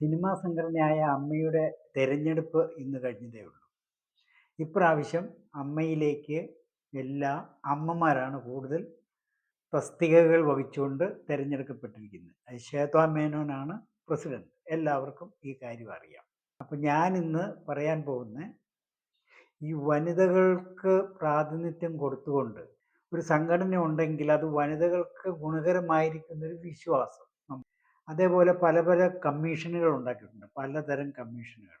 Cinema സംഘടനയായ അമ്മയുടെ തെരഞ്ഞെടുപ്പ് ഇന്ന് കഴിഞ്ഞതേ ഉള്ളൂ. ഇപ്രാവശ്യം അമ്മയിലേക്ക് എല്ലാ അമ്മമാരാണ് കൂടുതൽ തസ്തികകൾ വഹിച്ചുകൊണ്ട് തിരഞ്ഞെടുക്കപ്പെട്ടിരിക്കുന്നത്. ശ്വേതാ മേനോനാണ് പ്രസിഡന്റ്. എല്ലാവർക്കും ഈ കാര്യം അറിയാം. അപ്പം ഞാൻ ഇന്ന് പറയാൻ പോകുന്ന ഈ വനിതകൾക്ക് പ്രാതിനിധ്യം കൊടുത്തുകൊണ്ട് ഒരു സംഘടന ഉണ്ടെങ്കിൽ അത് വനിതകൾക്ക് ഗുണകരമായിരിക്കുന്നൊരു വിശ്വാസം. അതേപോലെ പല പല കമ്മീഷനുകൾ ഉണ്ടാക്കിയിട്ടുണ്ട്. പലതരം കമ്മീഷനുകൾ.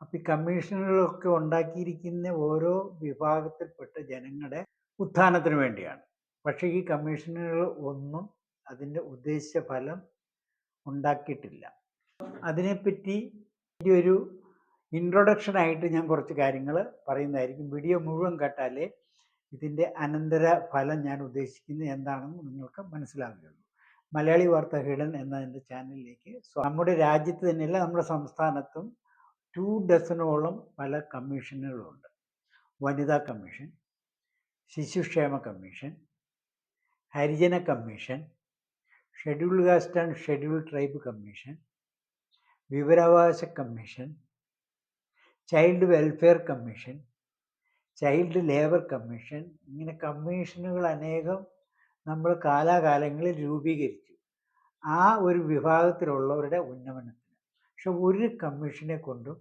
അപ്പം ഈ കമ്മീഷനുകളൊക്കെ ഉണ്ടാക്കിയിരിക്കുന്ന ഓരോ വിഭാഗത്തിൽപ്പെട്ട ജനങ്ങളുടെ ഉത്ഥാനത്തിന് വേണ്ടിയാണ്. പക്ഷേ ഈ കമ്മീഷനുകൾ ഒന്നും അതിന്റെ ഉദ്ദേശിച്ച ഫലം ഉണ്ടാക്കിയിട്ടില്ല. അതിനെപ്പറ്റി ഒരു ഇൻട്രൊഡക്ഷൻ ആയിട്ട് ഞാൻ കുറച്ച് കാര്യങ്ങൾ പറയുന്നതായിരിക്കും. വീഡിയോ മുഴുവൻ കേട്ടാലേ ഇതിന്റെ അനന്തര ഫലം ഞാൻ ഉദ്ദേശിക്കുന്നത് എന്താണെന്ന് നിങ്ങൾക്ക് മനസ്സിലാവുകയുള്ളൂ. മലയാളി വാർത്ത ഹിഡൻ എന്ന എന്റെ ചാനലിലേക്ക് നമ്മുടെ രാജ്യത്ത് തന്നെയല്ല നമ്മുടെ സംസ്ഥാനത്തും ടു ഡസനോളം പല കമ്മീഷനുകളുണ്ട്. വനിതാ കമ്മീഷൻ ശിശുക്ഷേമ commission ഹരിജന commission schedule caste and schedule tribe commission വിവരാവകാശ commission child welfare commission child labour commission ഇങ്ങനെ കമ്മീഷനുകൾ അനേകം നമ്മൾ കാലാകാലങ്ങളിൽ രൂപീകരിച്ചു. ആ ഒരു വിഭാഗത്തിലുള്ളവരുടെ ഉന്നമനത്തിന്. പക്ഷെ ഒരു കമ്മീഷനെ കൊണ്ടും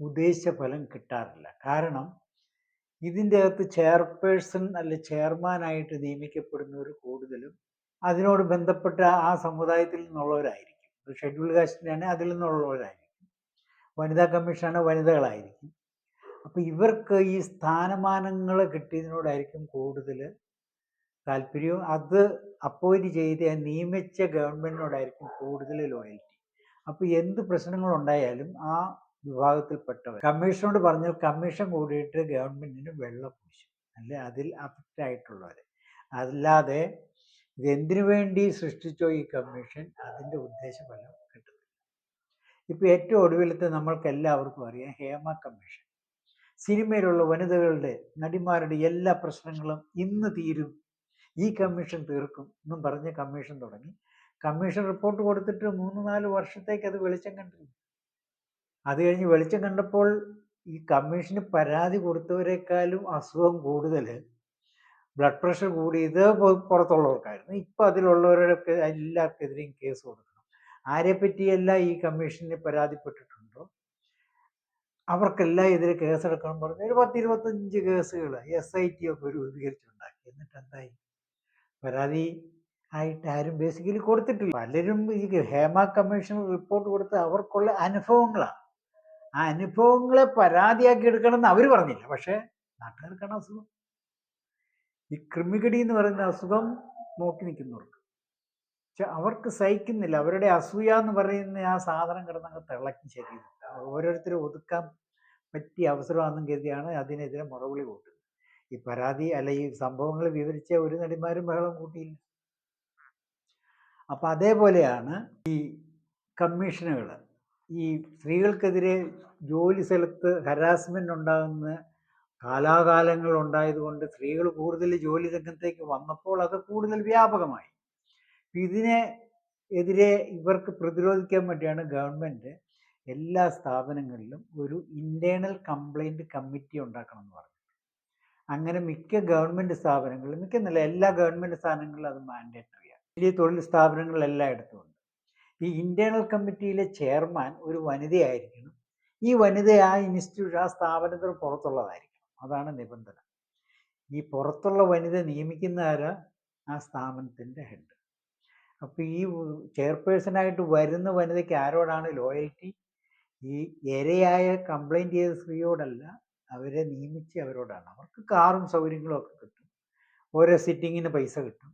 ഉദ്ദേശിച്ച ഫലം കിട്ടാറില്ല. കാരണം ഇതിന്റെ അകത്ത് ചെയർപേഴ്സൺ അല്ലെ ചെയർമാനായിട്ട് നിയമിക്കപ്പെടുന്നവർ കൂടുതലും അതിനോട് ബന്ധപ്പെട്ട ആ സമുദായത്തിൽ നിന്നുള്ളവരായിരിക്കും. ഷെഡ്യൂൾ കാസ്റ്റിനാണ് അതിൽ നിന്നുള്ളവരായിരിക്കും. വനിതാ കമ്മീഷനാണ് വനിതകളായിരിക്കും. അപ്പോൾ ഇവർക്ക് ഈ സ്ഥാനമാനങ്ങൾ കിട്ടിയതിനോടായിരിക്കും കൂടുതൽ താല്പര്യവും അത് അപ്പോയിന്റ് ചെയ്ത് നിയമിച്ച ഗവൺമെന്റിനോടായിരിക്കും കൂടുതൽ ലോയൽറ്റി. അപ്പോൾ എന്ത് പ്രശ്നങ്ങൾ ഉണ്ടായാലും ആ വിഭാഗത്തിൽപ്പെട്ടവർ കമ്മീഷനോട് പറഞ്ഞാൽ കമ്മീഷൻ കൂടിയിട്ട് ഗവൺമെന്റിന് വെള്ളം പൂശും അല്ലെ? അതിൽ അഫക്റ്റ് ആയിട്ടുള്ളവർ അല്ലാതെ ഇതെന്തിനു വേണ്ടി സൃഷ്ടിച്ചോ ഈ കമ്മീഷൻ? അതിന്റെ ഉദ്ദേശഫലം കിട്ടുന്നില്ല. ഇപ്പോൾ ഏറ്റവും ഒടുവിലത്തെ നമ്മൾക്ക് എല്ലാവർക്കും അറിയാം ഹേമ കമ്മീഷൻ. സിനിമയിലുള്ള വനിതകളുടെ നടിമാരുടെ എല്ലാ പ്രശ്നങ്ങളും ഇന്ന് തീരും ഈ കമ്മീഷൻ തീർക്കും എന്നും പറഞ്ഞ് കമ്മീഷൻ തുടങ്ങി. കമ്മീഷൻ റിപ്പോർട്ട് കൊടുത്തിട്ട് മൂന്ന് നാല് വർഷത്തേക്ക് അത് വെളിച്ചം കണ്ടില്ല അത് കഴിഞ്ഞ് വെളിച്ചം കണ്ടപ്പോൾ ഈ കമ്മീഷന് പരാതി കൊടുത്തവരെക്കാളും അസുഖം കൂടുതൽ. ബ്ലഡ് പ്രഷർ കൂടിയത് ഇത് പുറത്തുള്ളവർക്കായിരുന്നു. ഇപ്പം അതിലുള്ളവരുടെ എല്ലാവർക്കെതിരെയും കേസ് കൊടുക്കണം. ആരെപ്പറ്റിയെല്ലാം ഈ കമ്മീഷന് പരാതിപ്പെട്ടിട്ടുണ്ടോ? അവർക്കെല്ലാം എതിരെ കേസെടുക്കണം പറഞ്ഞ് ഒരു പത്ത് ഇരുപത്തഞ്ച് കേസുകൾ എസ് ഐ ടി ഒക്കെ രൂപീകരിച്ചുണ്ടാക്കി എന്നിട്ട് എന്തായി പരാതി ആയിട്ട് ആരും ബേസിക്കലി കൊടുത്തിട്ടില്ല. പലരും ഈ ഹേമ കമ്മീഷൻ റിപ്പോർട്ട് കൊടുത്ത് അവർക്കുള്ള അനുഭവങ്ങളാണ് ആ അനുഭവങ്ങളെ പരാതിയാക്കി എടുക്കണമെന്ന് അവർ പറഞ്ഞില്ല. പക്ഷേ നാട്ടുകാർക്കാണ് അസുഖം. ഈ കൃമികടി എന്ന് പറയുന്ന അസുഖം നോക്കി നിൽക്കുന്നവർക്ക്. പക്ഷെ അവർക്ക് സഹിക്കുന്നില്ല. അവരുടെ അസൂയ എന്ന് പറയുന്ന ആ സാധനം കിടന്നങ്ങ് തിളക്കി ശരീരം ഓരോരുത്തരും ഒതുക്കാൻ പറ്റിയ അവസരമാണെന്നും കരുതിയാണ് അതിനെതിരെ മുറവിളി കൂട്ടുന്നത്. ഈ പരാതി അല്ല ഈ സംഭവങ്ങൾ വിവരിച്ച ഒരു നടിമാരും ബഹളം കൂട്ടിയില്ല. അപ്പം അതേപോലെയാണ് ഈ കമ്മീഷനുകൾ. ഈ സ്ത്രീകൾക്കെതിരെ ജോലി സ്ഥലത്ത് ഹരാസ്മെന്റ് ഉണ്ടാകുന്ന കാലാകാലങ്ങൾ ഉണ്ടായതുകൊണ്ട് സ്ത്രീകൾ കൂടുതൽ ജോലി രംഗത്തേക്ക് വന്നപ്പോൾ അത് കൂടുതൽ വ്യാപകമായി. ഇതിനെ എതിരെ ഇവർക്ക് പ്രതിരോധിക്കാൻ വേണ്ടിയാണ് ഗവൺമെന്റ് എല്ലാ സ്ഥാപനങ്ങളിലും ഒരു ഇന്റേർണൽ കംപ്ലൈന്റ് കമ്മിറ്റി ഉണ്ടാക്കണം എന്ന് പറഞ്ഞു. അങ്ങനെ മിക്ക ഗവൺമെന്റ് സ്ഥാപനങ്ങളും മിക്ക എന്നല്ല എല്ലാ ഗവൺമെന്റ് സ്ഥാപനങ്ങളിലും അത് മാൻഡേറ്ററി ആണ്. വലിയ തൊഴിൽ സ്ഥാപനങ്ങളിലെല്ലാം എടുത്തുകൊണ്ട്. ഈ ഇന്റേർണൽ കമ്മിറ്റിയിലെ ചെയർമാൻ ഒരു വനിതയായിരിക്കണം. ഈ വനിത ആ ഇൻസ്റ്റിറ്റ്യൂട്ട് ആ സ്ഥാപനത്തിന് പുറത്തുള്ളതായിരിക്കണം. അതാണ് നിബന്ധന. ഈ പുറത്തുള്ള വനിത നിയമിക്കുന്ന ആരാ? ആ സ്ഥാപനത്തിന്റെ ഹെഡ് അപ്പോൾ ഈ ചെയർപേഴ്സണായിട്ട് വരുന്ന വനിതയ്ക്ക് ആരോടാണ് ലോയൽറ്റി ഈ ഇരയായ കംപ്ലൈന്റ് ചെയ്ത സ്ത്രീയോടല്ല അവരെ നിയമിച്ച് അവരോടാണ്. അവർക്ക് കാറും സൗകര്യങ്ങളും ഒക്കെ കിട്ടും. ഓരോ സിറ്റിങ്ങിന് പൈസ കിട്ടും.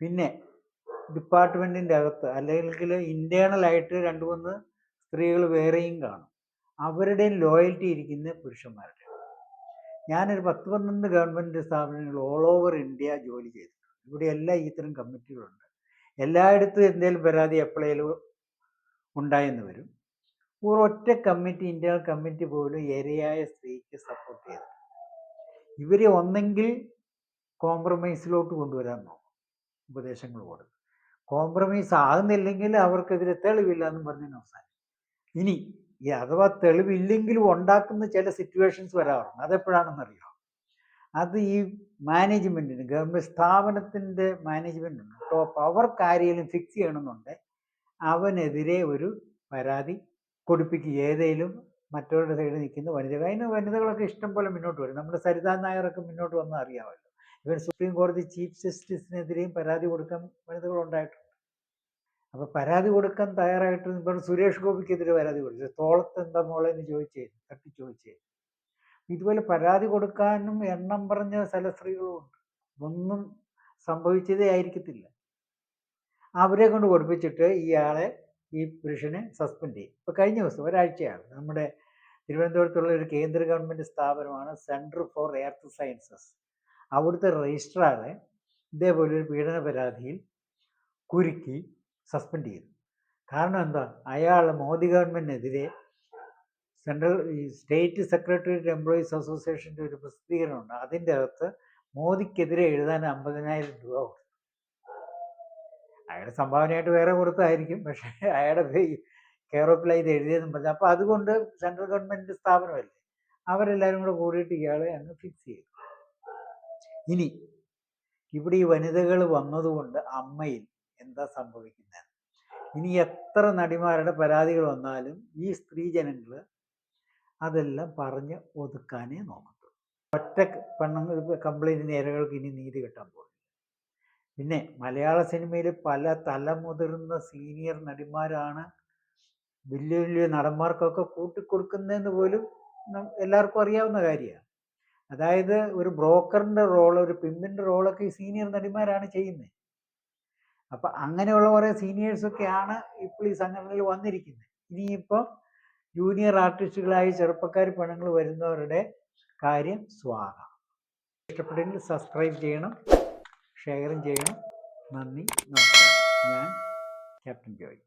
പിന്നെ ഡിപ്പാർട്ട്മെന്റിന്റെ അകത്ത് അല്ലെങ്കിൽ ഇന്റേണലായിട്ട് രണ്ട് മൂന്ന് സ്ത്രീകൾ വേറെയും കാണും. അവരുടെയും ലോയൽറ്റി ഇരിക്കുന്ന പുരുഷന്മാരുടെ. ഞാനൊരു പത്ത് പന്ത്രണ്ട് ഗവൺമെന്റ് സ്ഥാപനങ്ങൾ ഓൾ ഓവർ ഇന്ത്യ ജോലി ചെയ്തിട്ടുണ്ട്. ഇവിടെ എല്ലാ ഇത്തരം കമ്മിറ്റികളുണ്ട്. എല്ലായിടത്തും എന്തെങ്കിലും പരാതി എപ്പോഴേലും ഉണ്ടായെന്ന് വരും. ഒരൊറ്റ കമ്മിറ്റി ഇന്റേണൽ കമ്മിറ്റി പോലും എരയായ സ്ത്രീക്ക് സപ്പോർട്ട് ചെയ്തു. ഇവരെ ഒന്നെങ്കിൽ കോംപ്രമൈസിലോട്ട് കൊണ്ടുവരാൻ നോക്കും ഉപദേശങ്ങൾ കൊടുക്കും കോംപ്രമൈസ് ആകുന്നില്ലെങ്കിൽ അവർക്കെതിരെ തെളിവില്ല എന്ന് പറഞ്ഞു അവസാനം ഇനി ഈ അഥവാ തെളിവില്ലെങ്കിലും ഉണ്ടാക്കുന്ന ചില സിറ്റുവേഷൻസ് വരാറുണ്ട്. അതെപ്പോഴാണെന്നറിയോ? അത് ഈ മാനേജ്മെന്റിന് ഗവൺമെന്റ് സ്ഥാപനത്തിന്റെ മാനേജ്മെന്റ് ഉണ്ട് ടോപ്പ് അവർക്ക് ആരെങ്കിലും ഫിക്സ് ചെയ്യണമെന്നുണ്ട് അവനെതിരെ ഒരു പരാതി കൊടുപ്പിക്കുക ഏതേലും മറ്റവരുടെ സൈഡിൽ നിൽക്കുന്ന വനിതകൾ അതിന് വനിതകളൊക്കെ ഇഷ്ടം പോലെ മുന്നോട്ട് വരും. നമ്മുടെ സരിതാ നായരൊക്കെ മുന്നോട്ട് വന്നാൽ അറിയാമല്ലോ. ഇവർ സുപ്രീം കോടതി ചീഫ് ജസ്റ്റിസിനെതിരെയും പരാതി കൊടുക്കാൻ വനിതകൾ ഉണ്ടായിട്ടുണ്ട് അപ്പോൾ പരാതി കൊടുക്കാൻ തയ്യാറായിട്ട് ഇപ്പോൾ സുരേഷ് ഗോപിക്കെതിരെ പരാതി കൊടുത്തു. തോളത്ത് എന്താ മോളെ എന്ന് ചോദിച്ചേ തട്ടി ചോദിച്ചേ ഇതുപോലെ പരാതി കൊടുക്കാനും എണ്ണം പറഞ്ഞ സ്ഥല സ്ത്രീകളുമുണ്ട് ഒന്നും സംഭവിച്ചതേ ആയിരിക്കത്തില്ല. അവരെ കൊണ്ട് കൊടുപ്പിച്ചിട്ട് ഇയാളെ ഈ പുരുഷനെ സസ്പെൻഡ് ചെയ്യും. ഇപ്പോൾ കഴിഞ്ഞ ദിവസം ഒരാഴ്ചയാണ്. നമ്മുടെ തിരുവനന്തപുരത്തുള്ള ഒരു കേന്ദ്ര ഗവൺമെന്റ് സ്ഥാപനമാണ് സെന്റർ ഫോർ എർത്ത് സയൻസസ്. അവിടുത്തെ രജിസ്ട്രാറെ ഇതേപോലെ ഒരു പീഡന പരാതിയിൽ കുരുക്കി സസ്പെൻഡ് ചെയ്തു. കാരണം എന്താ? അയാൾ മോദി ഗവൺമെന്റിനെതിരെ സെൻട്രൽ സ്റ്റേറ്റ് സെക്രട്ടേറിയറ്റ് എംപ്ലോയീസ് അസോസിയേഷന്റെ ഒരു പ്രസിദ്ധീകരണമുണ്ട്. അതിന്റെ അകത്ത് മോദിക്കെതിരെ എഴുതാൻ അമ്പതിനായിരം രൂപ കൊടുത്തു. അയാളുടെ സംഭാവനയായിട്ട് വേറെ കൊടുത്തായിരിക്കും പക്ഷേ അയാളുടെ കെയർ ഓഫ് ഇത് എഴുതിയതും പറഞ്ഞു. അപ്പോൾ അതുകൊണ്ട് സെൻട്രൽ ഗവൺമെന്റ് സ്ഥാപനമല്ലേ? അവരെല്ലാവരും കൂടെ കൂടിയിട്ട് ഇയാളെ അങ്ങ് ഫിക്സ് ചെയ്തു. ഇനി ഇവിടെ ഈ വനിതകൾ വന്നതുകൊണ്ട് അമ്മയിൽ എന്താ സംഭവിക്കുന്നത്? ഇനി എത്ര നടിമാരുടെ പരാതികൾ വന്നാലും ഈ സ്ത്രീ ജനങ്ങൾ അതെല്ലാം പറഞ്ഞ് ഒതുക്കാനേ നോക്കത്തുള്ളൂ. ഒറ്റ പെണ്ണുങ്ങൾ കംപ്ലൈന്റിന് ഇരകൾക്ക് ഇനി നീതി കിട്ടാൻ പോകും പിന്നെ മലയാള സിനിമയിൽ പല തലമുതിർന്ന സീനിയർ നടിമാരാണ് വലിയ വലിയ നടന്മാർക്കൊക്കെ കൂട്ടിക്കൊടുക്കുന്നതെന്ന് പോലും എല്ലാവർക്കും അറിയാവുന്ന കാര്യമാണ്. അതായത് ഒരു ബ്രോക്കറിന്റെ റോൾ ഒരു പിമ്പിന്റെ റോളൊക്കെ ഈ സീനിയർ നടിമാരാണ് ചെയ്യുന്നത് അപ്പം അങ്ങനെയുള്ള കുറേ സീനിയേഴ്സൊക്കെയാണ് ഇപ്പോൾ ഈ സംഘടനയിൽ വന്നിരിക്കുന്നത്. ഇനിയിപ്പം ജൂനിയർ ആർട്ടിസ്റ്റുകളായി ചെറുപ്പക്കാർ പെണ്ണുങ്ങൾ വരുന്നവരുടെ കാര്യം സ്വാഗതം. ഇഷ്ടപ്പെട്ടെങ്കിൽ സബ്സ്ക്രൈബ് ചെയ്യണം. ഷെയറും ചെയ്യണം. നന്ദി. നമസ്കാരം. ഞാൻ ക്യാപ്റ്റൻ ജോയ്.